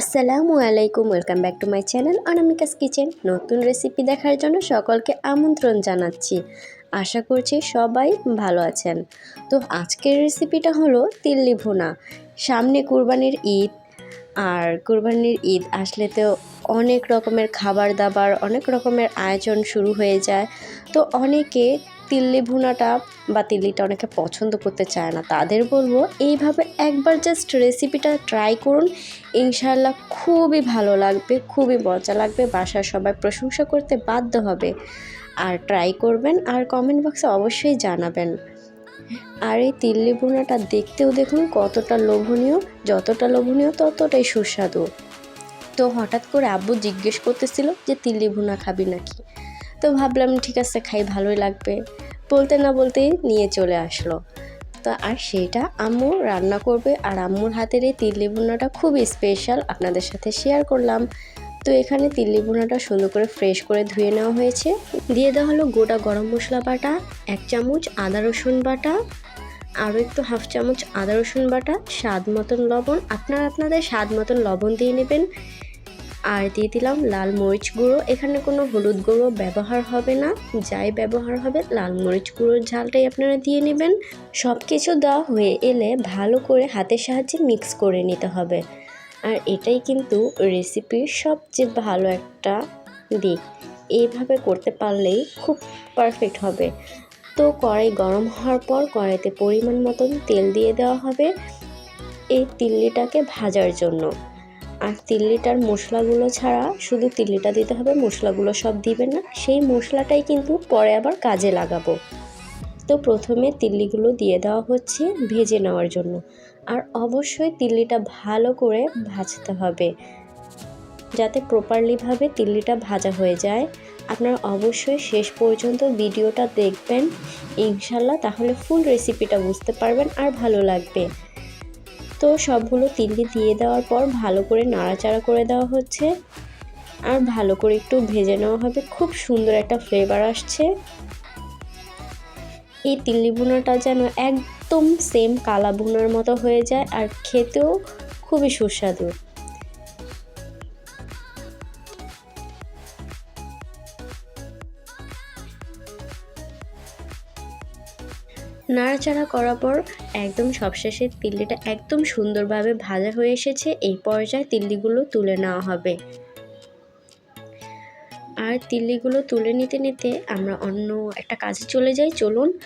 আসসালামু আলাইকুম welcome back to my channel Anamika's kitchen নতুন রেসিপি দেখার জন্য সকলকে আমন্ত্রণ জানাচ্ছি। আশা করছি সবাই ভালো আছেন। তো আজকের রেসিপিটা হলো তিল্লি ভুনা। সামনে কুরবানির ঈদ, আর কুরবানির ঈদ আসলে তো অনেক রকমের খাবার দাবার অনেক রকমের আয়োজন শুরু হয়ে যায়। তো অনেকে তিল্লি ভুনাটা বা তিল্লিটা অনেকে পছন্দ করতে চায় না, তাদের বলব এইভাবে একবার জাস্ট রেসিপিটা ট্রাই করুন। ইনশাল্লাহ খুবই ভালো লাগবে, খুবই মজা লাগবে, বাসার সবাই প্রশংসা করতে বাধ্য হবে। আর ট্রাই করবেন আর কমেন্ট বক্সে অবশ্যই জানাবেন। আর এই তিল্লি ভুনাটা দেখতেও দেখুন কতটা লোভনীয়, যতটা লোভনীয় ততটাই সুস্বাদু। তো হঠাৎ করে আব্বু জিজ্ঞেস করতেছিল যে, তিল্লি ভুনা খাবি নাকি? তো ভাবলাম, ঠিক আছে, খাই, ভালোই লাগবে। বলতে না বলতেই নিয়ে চলে আসলো। তো আর সেটা আম্মু রান্না করবে আর আম্মুর হাতের এই তিল্লি ভুনাটা খুবই স্পেশাল আপনাদের সাথে শেয়ার করলাম। তো এখানে তিল্লি ভুনাটা সুন্দর করে ফ্রেশ করে ধুয়ে নেওয়া হয়েছে। দিয়ে দেওয়া হলো গোটা গরম মশলা বাটা, এক চামচ আদা রসুন বাটা, আরও একটু হাফ চামচ আদা রসুন বাটা, স্বাদ মতন লবণ, আপনারা আপনাদের স্বাদ মতন লবণ দিয়ে নেবেন। আর দিয়ে দিলাম লাল মরিচ গুঁড়ো। এখানে কোনো হলুদ গুঁড়ো ব্যবহার হবে না। যাই ব্যবহার হবে, লাল মরিচ গুঁড়োর ঝালটাই আপনারা দিয়ে নেবেন। সব কিছু দেওয়া হয়ে এলে ভালো করে হাতের সাহায্যে মিক্স করে নিতে হবে। আর এটাই কিন্তু রেসিপির সবচেয়ে ভালো একটা দিক। এইভাবে করতে পারলেই খুব পারফেক্ট হবে। তো কড়াই গরম হওয়ার পর কড়াইতে পরিমাণ মতন তেল দিয়ে দেওয়া হবে। এই তিল্লিটাকে ভাজার জন্য। আর তিল্লিটার মশলাগুলো ছাড়া শুধু তিল্লিটা দিতে হবে, মশলাগুলো সব দিবেন না। সেই মশলাটাই কিন্তু পরে আবার কাজে লাগাবো। তো প্রথমে তিল্লিগুলো দিয়ে দেওয়া হচ্ছে ভেজে নেওয়ার জন্য। আর অবশ্যই তিল্লিটা ভালো করে ভাজতে হবে, যাতে প্রপারলিভাবে তিল্লিটা ভাজা হয়ে যায়। আপনারা অবশ্যই শেষ পর্যন্ত ভিডিওটা দেখবেন। ইনশাল্লাহ তাহলে ফুল রেসিপিটা বুঝতে পারবেন আর ভালো লাগবে। তো সবগুলো তিলকে দিয়ে দেওয়ার পর ভালো করে নাড়াচাড়া করে দেওয়া হচ্ছে। আর ভালো করে একটু ভেজে নেওয়া হবে। খুব সুন্দর একটা ফ্লেভার আসছে। এই তিল্লি ভুনাটা যেন একদম সেম কালা ভুনার মতো হয়ে যায় আর খেতেও খুবই সুস্বাদু। নাড়াচাড়া করার পর একদম সবশেষে তিল্লিটা একদম সুন্দরভাবে ভাজা হয়ে এসেছে। এই পর্যায়ে তিল্লিগুলো তুলে নেওয়া হবে। আর তিল্লিগুলো তুলে নিতে নিতে আমরা অন্য একটা কাজে চলে যাই। চলুন,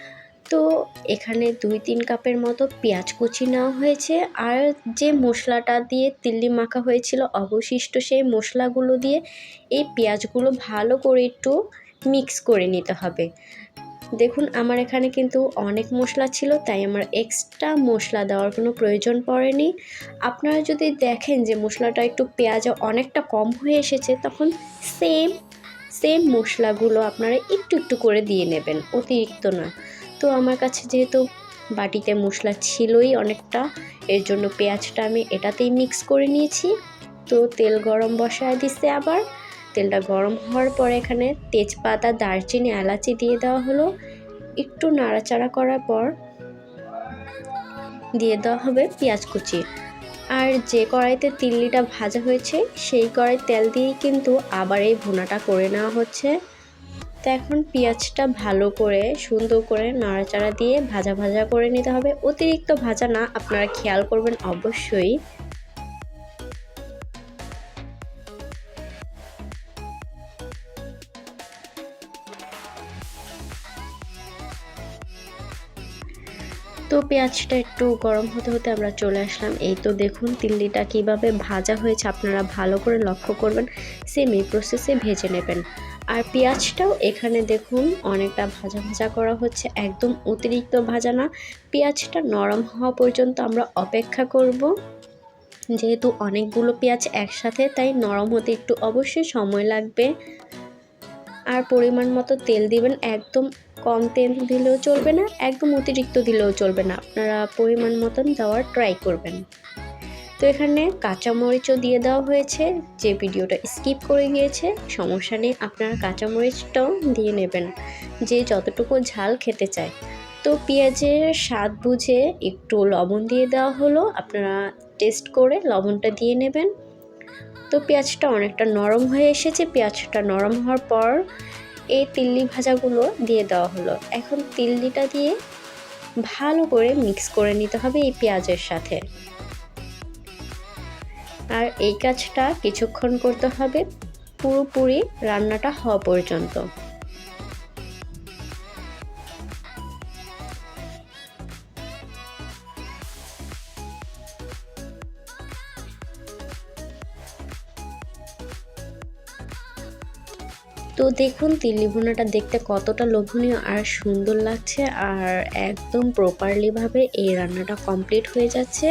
তো এখানে দুই তিন কাপের মতো পেঁয়াজ কুচি নেওয়া হয়েছে। আর যে মশলাটা দিয়ে তিল্লি মাখা হয়েছিল, অবশিষ্ট সেই মশলাগুলো দিয়ে এই পেঁয়াজগুলো ভালো করে একটু মিক্স করে নিতে হবে। দেখুন, আমার এখানে কিন্তু অনেক মশলা ছিল, তাই আমার এক্সট্রা মশলা দেওয়ার কোনো প্রয়োজন পড়েনি। আপনারা যদি দেখেন যে মশলাটা একটু পেঁয়াজ অনেকটা কম হয়ে এসেছে, তখন সেম সেম মশলাগুলো আপনারা একটু একটু করে দিয়ে নেবেন, অতিরিক্ত না। তো আমার কাছে যেহেতু বাটিতে মশলা ছিলই অনেকটা, এর জন্য পেঁয়াজটা আমি এটাতেই মিক্স করে নিয়েছি। তো তেল গরম বসায় দিচ্ছে আবার। তেলটা গরম হওয়ার পর এখানে তেজপাতা, দারচিনি, এলাচি দিয়ে দেওয়া হলো। একটু নাড়াচাড়া করার পর দিয়ে দেওয়া হবে পেঁয়াজ কুচি। আর যে কড়াইতে তিল্লিটা ভাজা হয়েছে, সেই কড়াই তেল দিয়েই কিন্তু আবার এই ভুনাটা করে নেওয়া হচ্ছে। তো এখন পেঁয়াজটা ভালো করে, সুন্দর করে নাড়াচাড়া দিয়ে ভাজা ভাজা করে নিতে হবে। অতিরিক্ত ভাজা না, আপনারা খেয়াল করবেন অবশ্যই। তো পেঁয়াজটা একটু গরম হতে হতে আমরা চলে আসলাম। এই তো দেখুন তিল্লিটা কীভাবে ভাজা হয়েছে, আপনারা ভালো করে লক্ষ্য করবেন সেম এই প্রসেসে ভেজে নেবেন। আর পেঁয়াজটাও এখানে দেখুন অনেকটা ভাজা ভাজা করা হচ্ছে, একদম অতিরিক্ত ভাজা না। পেঁয়াজটা নরম হওয়া পর্যন্ত আমরা অপেক্ষা করব। যেহেতু অনেকগুলো পেঁয়াজ একসাথে, তাই নরম হতে একটু অবশ্যই সময় লাগবে। আর পরিমাণ মতো তেল দিবেন, একদম কম তেল দিলেও চলবে না, একদম অতিরিক্ত দিলেও চলবে না। আপনারা পরিমাণ মতন দেওয়ার ট্রাই করবেন। তো এখানে কাঁচামরিচও দিয়ে দেওয়া হয়েছে, যে ভিডিওটা স্কিপ করে গিয়েছে, সমস্যা নেই, আপনারা কাঁচামরিচটাও দিয়ে নেবেন, যে যতটুকু ঝাল খেতে চায়। তো পেঁয়াজের স্বাদ বুঝে একটু লবণ দিয়ে দেওয়া হলো, আপনারা টেস্ট করে লবণটা দিয়ে নেবেন। তো পেঁয়াজটা অনেকটা নরম হয়ে এসেছে। পেঁয়াজটা নরম হওয়ার পর এই তিল্লি ভাজাগুলো দিয়ে দেওয়া হলো। এখন তিল্লিটা দিয়ে ভালো করে মিক্স করে নিতে হবে এই পেঁয়াজের সাথে। আর এই কাজটা কিছুক্ষণ করতে হবে। পুরোপুরি রান্নাটা হওয়া পর্যন্ত। তো দেখুন তিল্লি ভুনাটা দেখতে কতটা লোভনীয় আর সুন্দর লাগছে আর একদম প্রপারলিভাবে এই রান্নাটা কমপ্লিট হয়ে যাচ্ছে।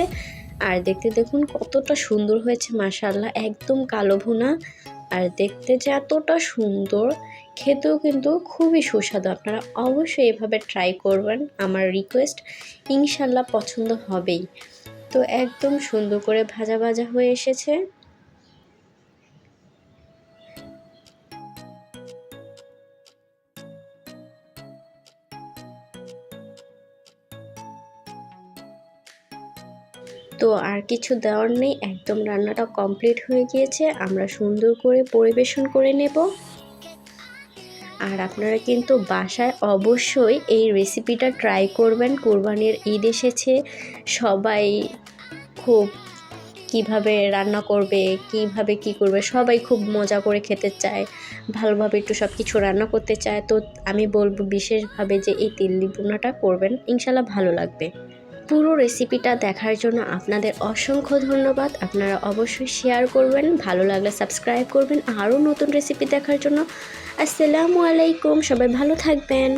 আর দেখতে দেখুন, কতটা সুন্দর হয়েছে মাসাল্লাহ একদম কালো ভুনা। আর দেখতে যে এতটা সুন্দর, খেতেও কিন্তু খুবই সুস্বাদু। আপনারা অবশ্যই এভাবে ট্রাই করবেন, আমার রিকোয়েস্ট ইনশাল্লাহ পছন্দ হবেই। তো একদম সুন্দর করে ভাজা ভাজা হয়ে এসেছে। তো আর কিছু দেওয়ার নেই, একদম রান্নাটা কমপ্লিট হয়ে গিয়েছে, আমরা সুন্দর করে পরিবেশন করে নেব। আর আপনারা কিন্তু বাসায় অবশ্যই এই রেসিপিটা ট্রাই করবেন, কোরবানির ঈদ এসেছে, সবাই খুব কীভাবে রান্না করবে, কীভাবে কি করবে, সবাই খুব মজা করে খেতে চায়, ভালোভাবে একটু সব কিছু রান্না করতে চায়, তো আমি বলব বিশেষভাবে যে এই তিল্লি বোনাটা করবেন ইনশাল্লাহ ভালো লাগবে। পুরো রেসিপিটা দেখার জন্য আপনাদের অসংখ্য ধন্যবাদ। আপনারা অবশ্যই শেয়ার করবেন, ভালো লাগলে সাবস্ক্রাইব করবেন, আরও নতুন রেসিপি দেখার জন্য। আসসালামু আলাইকুম, সবাই ভালো থাকবেন।